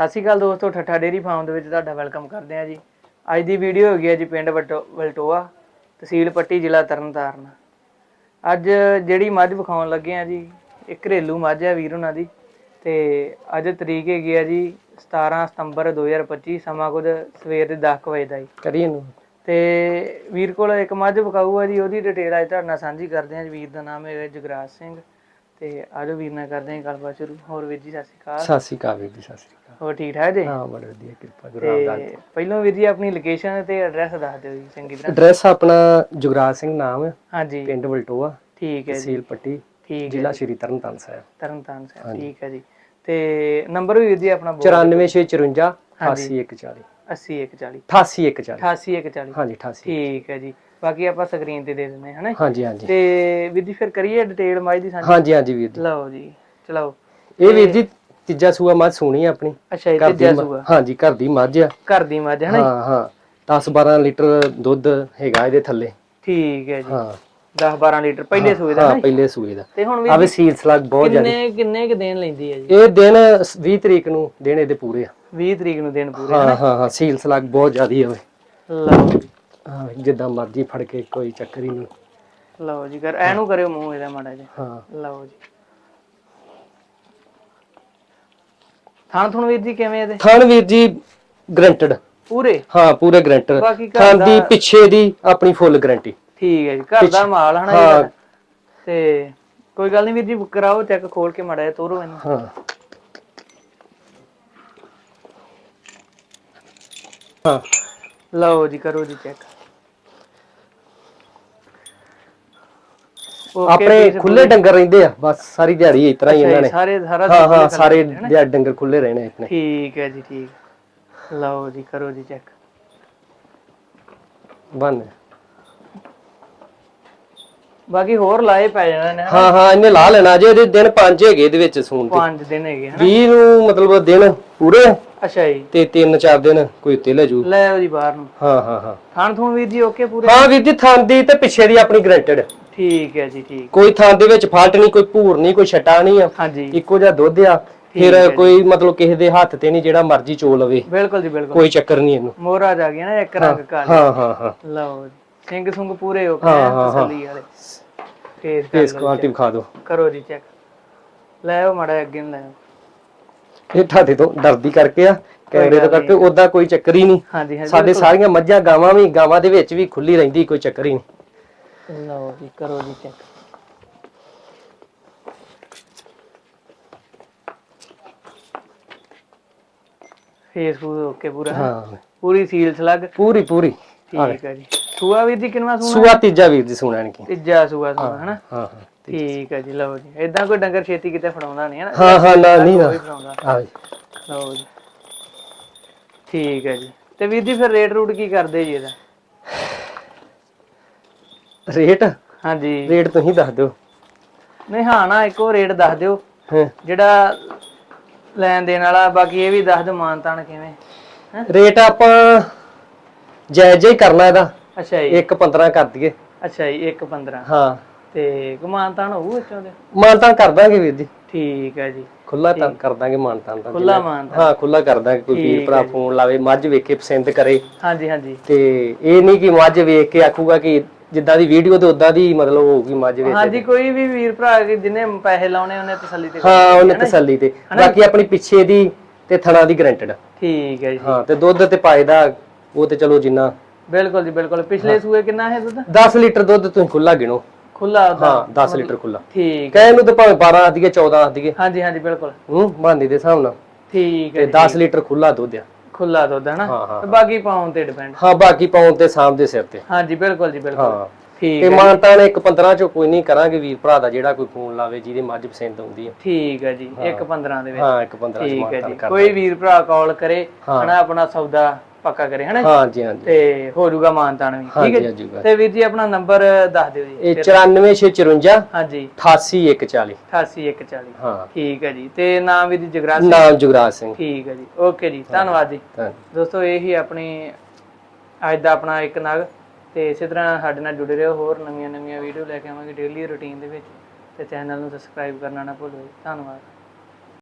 ਸਤਿ ਸ਼੍ਰੀ ਅਕਾਲ ਦੋਸਤੋ ਠੱਠਾ dairy farm ਦੇ ਵਿੱਚ ਤੁਹਾਡਾ ਵੈਲਕਮ ਕਰਦੇ ਹਾਂ ਜੀ। ਅੱਜ ਦੀ ਵੀਡੀਓ ਹੈਗੀ ਹੈ ਜੀ ਪਿੰਡ ਵਟੋ- ਵਲਟੋਆ ਤਹਿਸੀਲ ਪੱਟੀ ਜ਼ਿਲ੍ਹਾ ਤਰਨਤਾਰਨ। ਅੱਜ ਜਿਹੜੀ ਮੱਝ ਵਿਖਾਉਣ ਲੱਗੇ ਆ ਜੀ ਇਹ ਘਰੇਲੂ ਮੱਝ ਹੈ ਵੀਰ ਉਹਨਾਂ ਦੀ। ਤੇ ਅੱਜ ਤਰੀਕ ਹੈਗੀ ਆ ਜੀ 17 ਸਤੰਬਰ 2025 ਸਮਾਂ ਕੁਝ ਸਵੇਰ ਦੇ 10 ਕੁ ਵਜੇ ਦਾ ਜੀ। ਕਰੀਏ ਨੂੰ ਤੇ ਵੀਰ ਕੋਲ ਇੱਕ ਮੱਝ ਵਿਕਾਊ ਆ ਜੀ ਉਹਦੀ ਡਿਟੇਲ ਅੱਜ ਤੁਹਾਡੇ ਨਾਲ ਸਾਂਝੀ ਕਰਦੇ ਹਾਂ ਜੀ। ਵੀਰ ਦਾ ਨਾਮ ਹੈਗਾ ਜਗਰਾਜ ਸਿੰਘ। ਤੇ ਆਜੋ ਵੀਰ ਨਾਲ ਕਰਦੇ ਹਾਂ ਗੱਲਬਾਤ ਸ਼ੁਰੂ। ਹੋਰ ਵੀਰ ਜੀ ਸਤਿ ਸ਼੍ਰੀ ਅਕਾਲ। ਸਤਿ ਸ਼੍ਰੀ ਅਕਾਲ ਵੀਰ ਜੀ ਸਤਿ ਸ਼੍ਰੀ ਅਕਾਲ। ਹੋਰ ਠੀਕ ਠਾਕ ਜੀ? ਹਾਂ ਬੜਾ ਵਧੀਆ ਕਿਰਪਾ ਗੁਰੂ ਰਾਮਦਾਸ ਤੇ ਪਹਿਲਾਂ ਵੀਰ ਜੀ ਆਪਣੀ ਲੋਕੇਸ਼ਨ ਤੇ ਐਡਰੈਸ ਦੱਸ ਦਿਓ ਜੀ ਚੰਗੀ ਤਰ੍ਹਾਂ। ਐਡਰੈਸ ਆਪਣਾ ਜੁਗਰਾਜ ਸਿੰਘ ਨਾਮ ਹੈ। ਹਾਂਜੀ। ਪਿੰਡ ਵਲਟੋਆ ਠੀਕ ਹੈ ਜੀ। ਤਹਿਸੀਲ ਪੱਟੀ ਠੀਕ ਹੈ ਜ਼ਿਲ੍ਹਾ ਸ਼੍ਰੀ ਤਰਨਤਾਰਨ ਸਾਹਿਬ। ਤਰਨਤਾਰਨ ਸਾਹਿਬ ਠੀਕ ਹੈ ਜੀ। ਤੇ ਨੰਬਰ ਵੀ ਵੀਰ ਜੀ ਆਪਣਾ ਬੋਲ 94654 88140 8140 88140 8840 ਹਾਂਜੀ 88 ਠੀਕ ਹੈ ਜੀ। ਬਾਕੀ ਆਪਾਂ ਸਕਰੀਨ ਤੇ ਦੇ ਦਿੰਦੇ ਹਾਂ ਹਨਾ ਹਾਂਜੀ ਹਾਂਜੀ। ਤੇ ਵੀਰ ਜੀ ਫਿਰ ਕਰੀਏ ਡਿਟੇਲ ਮਾਈ ਦੀ ਸਾਂਝੀ? ਹਾਂਜੀ ਹਾਂਜੀ ਵੀਰ ਜੀ। ਲਓ ਜੀ ਚਲਾਓ। ਇਹ ਵੀਰ ਜੀ ਤੀਜਾ ਸੂਆ ਮੱਝ ਸੋਹਣੀ ਆ ਆਪਣੀ। ਅੱਛਾ ਇਹ ਘਰ ਤੀਜਾ ਦੀ ਸੂਆ। ਹਾਂਜੀ ਘਰ ਦੀ ਮੱਝ ਆ। ਘਰ ਦੀ ਮੱਝ ਹੈ ਨਾ ਹਾਂ ਹਾਂ। 10 12 ਲੀਟਰ ਦੁੱਧ ਹੈਗਾ ਇਹਦੇ ਥੱਲੇ। ਠੀਕ ਹੈ ਜੀ। ਹਾਂ। 10 12 ਲੀਟਰ ਪਹਿਲੇ ਸੂਏ ਦਾ ਹਾਂ ਨਾ ਪਹਿਲੇ ਸੂਏ ਦਾ। ਤੇ ਹੁਣ ਵੀ ਆਵੇ ਸੀਲ ਸਲੱਗ ਬਹੁਤ ਜ਼ਿਆਦਾ। ਕਿੰਨੇ ਕਿੰਨੇ ਕ ਦਿਨ ਲੈਂਦੀ ਹੈ ਜੀ? ਇਹ ਦਿਨ 20 ਤਰੀਕ ਨੂੰ ਦਿਨ ਇਹਦੇ ਪੂਰੇ ਆ। 20 ਤਰੀਕ ਨੂੰ ਦਿਨ ਪੂਰੇ ਹਾਂ ਹਾਂ ਹਾਂ ਸੀਲ ਸਲੱਗ ਬਹੁਤ ਜ਼ਿਆਦੀ ਹੋਵੇ ਲਓ ਜੀ, ਹਾਂ ਜਿੱਦਾਂ ਮਰਜ਼ੀ ਫੜ ਕੇ ਕੋਈ ਚੱਕਰ ਹੀ ਨਹੀਂ। ਲਓ ਜੀ ਕਰ ਐਨੂੰ ਕਰਿਓ ਮੂੰਹ ਇਹਦਾ ਮਾੜਾ ਜਿਹਾ। ਹਾਂ। ਲਓ ਜੀ। ਥਾਂ ਥੁਣ ਵੀਰ ਜੀ ਕਿਵੇਂ ਇਹਦੇ? ਥਣ ਵੀਰ ਜੀ ਗਰੰਟਡ। ਪੂਰੇ? ਹਾਂ ਪੂਰੇ ਗਰੰਟਡ। ਬਾਕੀ ਘਰ ਥਣ ਦਾ ਦੀ ਪਿੱਛੇ ਦੀ ਆਪਣੀ ਫੁੱਲ ਗਰੰਟੀ। ਠੀਕ ਹੈ ਜੀ ਘਰ ਦਾ ਮਾਲ ਹਨਾ ਹਾਂ। ਇਹਦਾ। ਤੇ ਕੋਈ ਗੱਲ ਨਹੀਂ ਵੀਰ ਜੀ ਕਰਾਓ ਚੈੱਕ ਖੋਲ ਕੇ ਮਾੜਾ ਜਿਹਾ ਤੋਰੋ ਇਹਨੂੰ। ਹਾਂ। ਹਾਂ। ਲਓ ਜੀ ਕਰੋ ਜੀ ਚੈੱਕ। ਆਪਣੇ ਖੁੱਲੇ ਡੰਗਰ ਰਹਿੰਦੇ ਆ ਬਸ ਸਾਰੀ ਦਿਹਾੜੀ ਇਸ ਤਰ੍ਹਾਂ ਹੀ ਇਹਨਾਂ ਨੇ। ਸਾਰੇ ਸਾਰਾ ਹਾਂ ਹਾਂ ਸਾਰੇ ਦਿਹਾੜੀ ਡੰਗਰ ਖੁੱਲੇ ਰਹਿਣੇ ਆਪਣੇ। ਠੀਕ ਹੈ ਜੀ ਠੀਕ। ਲਓ ਜੀ ਕਰੋ ਜੀ ਚੈੱਕ ਬੰਨ ਬਾਕੀ ਹੋਰ ਲਾਏ ਪੈ ਜਾਣੇ ਨੇ ਹਾਂ ਹਾਂ ਇਹਨੇ ਲਾ ਲੈਣਾ ਜੇ ਇਹਦੇ ਦਿਨ ਪੰਜ ਹੈਗੇ ਇਹਦੇ ਵਿੱਚ ਸੂਣ ਦੇ ਪੰਜ ਦਿਨ ਹੈਗੇ ਹਨਾ? 20 ਨੂੰ ਮਤਲਬ ਦਿਨ ਪੂਰੇ ਅੱਛਾ ਜੀ। ਤੇ 3-4 ਦਿਨ ਕੋਈ ਉੱਤੇ ਲੈ ਜੂ। ਲੈ ਜੀ ਬਾਹਰ ਨੂੰ। ਹਾਂ ਹਾਂ ਹਾਂ। ਥਾਣ ਥੂਣ ਵੀਰ ਜੀ ਓਕੇ ਪੂਰੇ? ਹਾਂ ਵੀਰ ਜੀ ਥਾਂ ਦੀ ਤੇ ਪਿੱਛੇ ਦੀ ਆਪਣੀ ਗਰੰਟਡ। ਠੀਕ ਹੈ ਜੀ ਠੀਕ। ਕੋਈ ਥਾਂ ਦੇ ਵਿੱਚ ਫਾਲਟ ਨਹੀਂ ਕੋਈ ਭੂਰ ਨਹੀਂ ਕੋਈ ਛਟਾ ਨਹੀਂ ਆ। ਹਾਂਜੀ। ਇੱਕੋ ਜਿਹਾ ਦੁੱਧ ਆ ਫਿਰ ਕੋਈ ਮਤਲਬ ਕਿਸੇ ਦੇ ਹੱਥ ਤੇ ਨਹੀਂ ਜਿਹੜਾ ਮਰਜ਼ੀ ਚੋ ਲਵੇ। ਬਿਲਕੁਲ ਜੀ ਬਿਲਕੁਲ। ਕੋਈ ਚੱਕਰ ਨਹੀਂ ਇਹਨੂੰ। ਮੋਹਰਾਜ ਆ ਗਿਆ ਨਾ ਇੱਕ ਰੰਗ ਕਾਲੀ। ਹਾਂ ਹਾਂ ਹਾਂ। ਲਓ ਜੀ ਸਿੰਘ ਸੁੰਗ ਪੂਰੇ ਓਕੇ ਹਾਂ, ਹਾਂ, ਹਾਂ। ਤਸੱਲੀ ਵਾਲੇ। ਫੇਸ ਕਰ ਲਓ ਕੁਆਲਿਟੀ ਵਿਖਾ ਦਿਓ। ਕਰੋ ਜੀ ਚੈੱਕ ਲੈ ਆਓ ਮਾੜਾ ਜਿਹਾ ਅੱਗੇ ਨੂੰ ਲੈ ਆਓ। ਇਹ ਤੁਹਾਡੇ ਤੋਂ ਡਰਦੀ ਕਰਕੇ ਆ ਕੈਮਰੇ ਤੋਂ ਕਰਕੇ ਉਦਾਂ ਕੋਈ ਚੱਕਰ ਹੀ ਨਹੀਂ। ਹਾਂਜੀ ਹਾਂਜੀ ਸਾਡੇ ਸਾਰੀਆਂ ਮੱਝਾਂ ਗਾਵਾਂ ਵੀ ਗਾਵਾਂ ਦੇ ਵਿੱਚ ਵੀ ਖੁੱਲੀ ਰਹਿੰਦੀ ਕੋਈ ਚੱਕਰ ਹੀ ਨਹੀਂ। ਲਓ ਜੀ ਕਰੋ ਜੀ ਚੈੱਕ ਫੇਸਬੁੱਕ ਓਕੇ ਪੂਰਾ? ਹਾਂ। ਪੂਰੀ ਸੀਲ ਸਲੱਗ ਪੂਰੀ ਪੂਰੀ। ਠੀਕ ਹੈ ਜੀ। ਸੂਆ ਵੀਰ ਜੀ ਕਿੰਨਾ ਸੂਆ? ਸੂਆ ਤੀਜਾ ਵੀਰ ਜੀ ਸੁਣਿਆ ਨਹੀਂ ਤੀਜਾ ਸੂਆ ਸੂਆ ਹਨਾ? ਹਾਂ ਹਾਂ ਠੀਕ ਹੈ ਜੀ ਲਓ ਜੀ। ਇਦਾਂ ਕੋਈ ਡੰਗਰ ਛੇਤੀ ਕਿਤੇ ਫੜਾਉਂਦਾ ਨਹੀਂ ਹਨਾ? ਹਾਂ ਹਾਂ ਨਾ ਨਹੀਂ ਨਾ। ਹਾਂ ਜੀ। ਲਓ ਜੀ। ਠੀਕ ਹੈ ਜੀ। ਤੇ ਵੀਰ ਜੀ ਫਿਰ ਰੇਟ ਰੂਟ ਕੀ ਕਰਦੇ ਜੀ ਇਹਦਾ? ਰੇਟ? ਹਾਂਜੀ। ਰੇਟ ਤੁਸੀਂ ਦੱਸ ਦਿਓ। ਨਹੀਂ ਹਾਂ ਨਾ ਇੱਕੋ ਰੇਟ ਦੱਸ ਦਿਓ। ਹਾਂ। ਜਿਹੜਾ ਲੈਣ ਦੇਣ ਵਾਲਾ ਬਾਕੀ ਇਹ ਵੀ ਦੱਸ ਦਿਓ ਮਾਨ ਤਾਨ ਕਿਵੇਂ? ਰੇਟ ਆਪਾਂ ਜਾਇਜ਼ ਹੀ ਕਰਨਾ ਇਹਦਾ। ਅੱਛਾ ਜੀ। 1.15 ਕਰ ਦਈਏ। ਅੱਛਾ ਜੀ 1 15 ਹਾਂ। ਤੇ ਮਾਨ ਤਾਨ ਹੋਊ ਵਿੱਚੋਂ ਦੇ ਮਾਨਤਾਨ ਕਰ ਦਾਂਗੇ ਵੀਰ ਜੀ। ਠੀਕ ਹੈ ਜੀ। ਖੁੱਲਾ ਤਾਂ ਕਰ ਦਾਂਗੇ ਮਾਨਤਾਨ ਦਾ। ਖੁੱਲਾ ਮਾਨ ਤਾਨ ਹਾਂ ਖੁੱਲਾ ਕਰ ਦਾਂਗੇ ਕੋਈ ਵੀਰ ਭਰਾ ਫੋਨ ਲਾਵੇ ਮੱਝ ਵੇਖੇ ਪਸੰਦ ਕਰੇ। ਹਾਂਜੀ ਹਾਂਜੀ। ਤੇ ਇਹ ਨਹੀਂ ਕਿ ਮੱਝ ਵੇਖ ਕੇ ਆਖੂਗਾ ਕਿ ਜਿੱਦਾਂ ਦੀ ਵੀਡੀਓ ਤੇ ਉਦਾਂ ਦੀ ਮਤਲਬ ਹੋਊਗੀ ਮੱਝ ਵੇਖ ਹਾਂਜੀ ਕੋਈ ਵੀ ਵੀਰ ਭਰਾ ਕਿ ਜਿਹਨੇ ਪੈਸੇ ਲਾਉਣੇ ਉਹਨੇ ਤਸੱਲੀ ਤੇ ਹਾਂ ਉਹਨੇ ਤਸੱਲੀ ਤੇ। ਬਾਕੀ ਆਪਣੀ ਪਿੱਛੇ ਦੀ ਤੇ ਥਣਾ ਦੀ ਗਰੰਟਡ ਠੀਕ ਹੈ ਜੀ। ਹਾਂ ਤੇ ਦੁੱਧ ਤੇ ਪਾਏ ਦਾ ਉਹ ਤੇ ਚਲੋ ਜਿੰਨਾ। ਬਿਲਕੁਲ ਜੀ ਬਿਲਕੁਲ। ਪਿਛਲੇ ਸੂਏ ਕਿੰਨਾ ਹੈ ਦੁੱਧ? 10 ਲੀਟਰ ਦੁੱਧ ਤੁਸੀਂ ਖੁੱਲਾ ਗਿਣੋ। ਖੁੱਲਾ ਹਾਂ 10 ਲੀਟਰ ਖੁੱਲਾ ਠੀਕ। ਕਹੇ ਨੂੰ ਤੇ ਭਾਵੇਂ 12 ਆ ਦੀਏ 14 ਆ ਦੀਏ ਹਾਂਜੀ ਹਾਂਜੀ ਬਿਲਕੁਲ। ਹੂੰ ਬਾਂਦੀ ਦੇ ਹਿਸਾਬ ਨਾਲ। ਠੀਕ ਹੈ ਤੇ 10 ਲੀਟਰ ਖੁੱਲਾ ਦੁੱਧ ਆ। ਖੁੱਲਾ ਦੁੱਧ ਹੈ ਨਾ? ਹਾਂ ਹਾਂ ਤੇ ਬਾਕੀ ਪਾਉਣ ਤੇ ਡਿਪੈਂਡ ਹਾਂ ਬਾਕੀ ਪਾਉਣ ਤੇ ਸਾਂਭ ਦੇ ਸਿਰ ਤੇ। ਹਾਂਜੀ ਬਿਲਕੁਲ ਜੀ ਬਿਲਕੁਲ। ਹਾਂ। ਠੀਕ ਤੇ ਮਾਨਤਾਨ ਇੱਕ 15 ਚੋਂ ਕੋਈ ਨਹੀਂ ਕਰਾਂਗੇ ਵੀਰ ਭਰਾ ਦਾ ਜਿਹੜਾ ਕੋਈ ਫੋਨ ਲਾਵੇ ਜਿਹਦੀ ਮੱਝ ਪਸੰਦ ਆਉਂਦੀ ਆ ਠੀਕ ਹੈ ਜੀ 1 15 ਦੇ ਵਿੱਚ। ਹਾਂ ਇੱਕ 15 ਚ ਠੀਕ ਹੈ ਜੀ। ਕਰ ਕੋਈ ਵੀਰ ਭਰਾ ਕਾਲ ਕਰੇ ਹਾਂ। ਹਨਾ ਆਪਣਾ ਸੌਦਾ ਪੱਕਾ ਕਰੇ ਹਨਾ ਹਾਂ ਜੀ? ਹਾਂ ਜੀ ਤੇ ਹੋ ਜਾਊਗਾ ਮਾਨਤਾਨ ਵੀ ਠੀਕ ਹੈ ਹਾਂਜੀ ਜੀ? ਹਾਂਜੀ। ਤੇ ਵੀਰ ਜੀ ਆਪਣਾ ਨੰਬਰ ਦੱਸ ਦਿਓ ਜੀ। ਇਹ 94654 ਹਾਂਜੀ। 88140 88140 ਹਾਂ। ਠੀਕ ਹੈ ਜੀ। ਤੇ ਨਾਮ ਵੀਰ ਜੀ ਜਗਰਾਜ ਸਿੰਘ? ਨਾਮ ਜੁਗਰਾਜ ਸਿੰਘ। ਠੀਕ ਹੈ ਜੀ। ਓਕੇ ਜੀ ਧੰਨਵਾਦ ਜੀ। ਦੋਸਤੋ ਇਹ ਹੀ ਆਪਣੀ ਅੱਜ ਦਾ ਆਪਣਾ ਇੱਕ ਨਗ। ਤੇ ਇਸੇ ਤਰ੍ਹਾਂ ਸਾਡੇ ਨਾਲ ਜੁੜੇ ਰਹੋ ਹੋਰ ਨਵੀਆਂ ਨਵੀਆਂ ਵੀਡੀਓ ਲੈ ਕੇ ਆਵਾਂਗੇ ਡੇਲੀ ਰੁਟੀਨ ਦੇ ਵਿੱਚ। ਤੇ ਚੈਨਲ ਨੂੰ ਸਬਸਕ੍ਰਾਈਬ ਕਰਨਾ ਨਾ ਭੁੱਲੋ ਜੀ। ਧੰਨਵਾਦ।